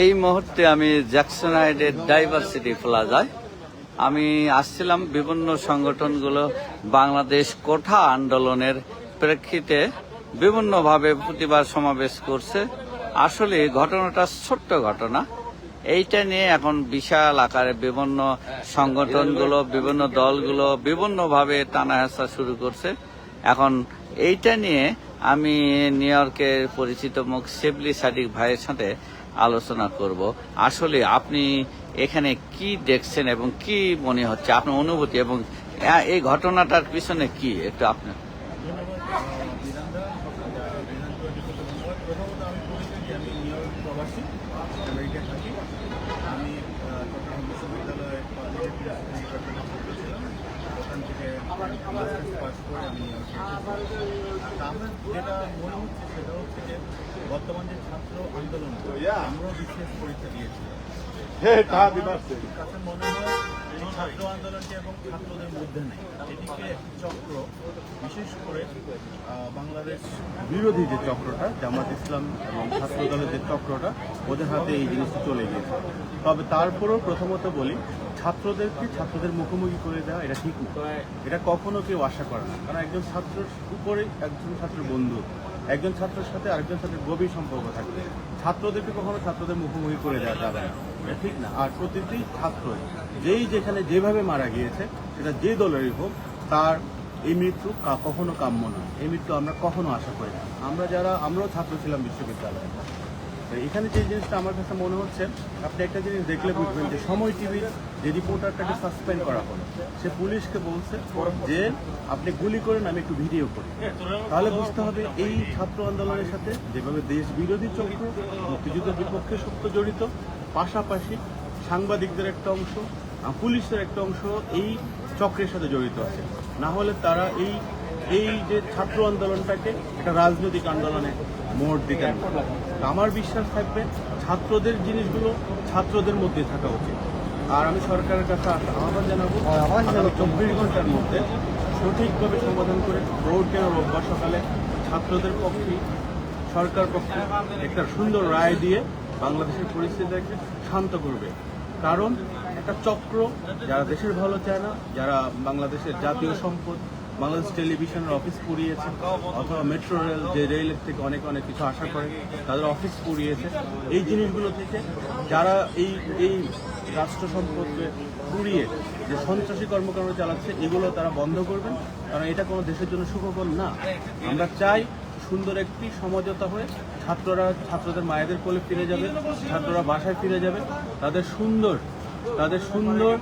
এই মুহূর্তে আমি জ্যাকসন হাইডের ডাইভার্সিটি প্লাজায় আমি আসছিলাম বিভিন্ন সংগঠনগুলো বাংলাদেশ কোঠা আন্দোলনের প্রেক্ষিতে বিভিন্নভাবে প্রতিবাদ সমাবেশ করছে। আসলে ঘটনাটা ছোট্ট ঘটনা। এইটা নিয়ে এখন বিশাল আকারে বিভিন্ন সংগঠনগুলো, বিভিন্ন দলগুলো বিভিন্নভাবে টানা হেঁচা শুরু করছে। এখন এইটা নিয়ে আমি নিউ ইয়র্কের পরিচিত মুখ শিবলি সাদিক ভাইয়ের সাথে আলোচনা করব। আসলে আপনি এখানে কি দেখছেন এবং কি মনে হচ্ছে? আপনার অনুভূতি এবং এই ঘটনাটার পিছনে কি? একটু আপনি বিধানদা বিধান টোয়েন্টি ফোর প্রথমত আমি পরিচয় দিই আমি নিউ ইয়র্ক প্রবাসী আমেরিকায় থাকি আমি আহ, চট্টগ্রাম বিশ্ববিদ্যালয়ে পলিটিক্যাল ডিপার্টমেন্টে ভর্তি ছিলাম। ওখান থেকে পাস করে আমি আমার যেটা মনে হচ্ছে সেটা হচ্ছে যে বর্তমান যে ছাত্র আন্দোলন আমরাও বিশেষ পরীক্ষা দিয়েছিলাম কাছে মনে হয় ছাত্র আন্দোলনটি এবং ছাত্রদের মধ্যে নেই। এটিকে একটি চক্র বিশেষ করে বাংলাদেশ বিরোধী যে চক্রটা জামাত ইসলাম এবং ছাত্র দলের যে চক্রটা ওদের হাতে এই জিনিসটি চলে গিয়েছে। তবে তারপরেও প্রথমত বলি ছাত্রদেরকে ছাত্রদের মুখোমুখি করে দেওয়া এটা ঠিক না। এটা কখনো কেউ আশা করে না। কারণ একজন ছাত্রের উপরে একজন ছাত্রের বন্ধু একজন ছাত্রের সাথে আরেকজন ছাত্রের গভীর সম্পর্ক থাকবে। ছাত্রদেরকে কখনো ছাত্রদের মুখোমুখি করে দেওয়া যাবে না। এটা ঠিক না। আর প্রতিটি ছাত্র যেই যেখানে যেভাবে মারা গিয়েছে সেটা যে দলেরই হোক তার এই মৃত্যু কখনো কাম্য নয়। এই মৃত্যু আমরা কখনো আশা করি না। আমরা যারা আমরাও ছাত্র ছিলাম বিশ্ববিদ্যালয়ে। এখানে যে জিনিসটা আমার কাছে মনে হচ্ছে, আপনি একটা জিনিস দেখলে বুঝবেন যে সময় টিভির যে রিপোর্টারটাকে সাসপেন্ড করা হলো, সে পুলিশকে বলছে যে আপনি গুলি করেন, আমি একটু ভিডিও করি। তাহলে বুঝতে হবে এই ছাত্র আন্দোলনের সাথে যেভাবে দেশ বিরোধী চক্র, মুক্তিযুদ্ধের বিপক্ষে সত্য জড়িত, পাশাপাশি সাংবাদিকদের একটা অংশ পুলিশের একটা অংশ এই চক্রের সাথে জড়িত আছে। না হলে তারা এই এই যে ছাত্র আন্দোলনটাকে একটা রাজনৈতিক আন্দোলনে মোড় দিতে আমার বিশ্বাস থাকবে ছাত্রদের জিনিসগুলো ছাত্রদের মধ্যে থাকা উচিত। আর আমি সরকারের কাছে আহ্বান জানাব আগামী চব্বিশ ঘণ্টার মধ্যে সঠিকভাবে সমাধান করে ভোট কেন রোববার সকালে ছাত্রদের পক্ষে সরকার পক্ষে একটা সুন্দর রায় দিয়ে বাংলাদেশের পরিস্থিতিকে শান্ত করবে। কারণ একটা চক্র যারা দেশের ভালো চায় না যারা বাংলাদেশের জাতীয় সম্পদ বাংলাদেশ টেলিভিশনের অফিস পুড়িয়েছে, অথবা মেট্রো রেল যে রেলের থেকে অনেক অনেক কিছু আশা করে, তাদের অফিস পুড়িয়েছে। এই জিনিসগুলো থেকে যারা এই এই রাষ্ট্র সম্পদকে পুড়িয়ে যে সন্ত্রাসী কর্মকাণ্ড চালাচ্ছে, এগুলো তারা বন্ধ করবেন, কারণ এটা কোনো দেশের জন্য সুখকর না। আমরা চাই সুন্দর একটি সমঝোতা হয়ে ছাত্ররা, ছাত্রদের মায়েদের কোলে ফিরে যাবে, ছাত্ররা বাসায় ফিরে যাবে, তাদের সুন্দর তাদের সুন্দর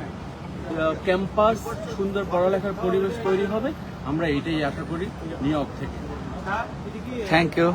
ক্যাম্পাস সুন্দর পড়ালেখার পরিবেশ তৈরি হবে। আমরা এটাই আশা করি নিয়োগ থেকে। Thank you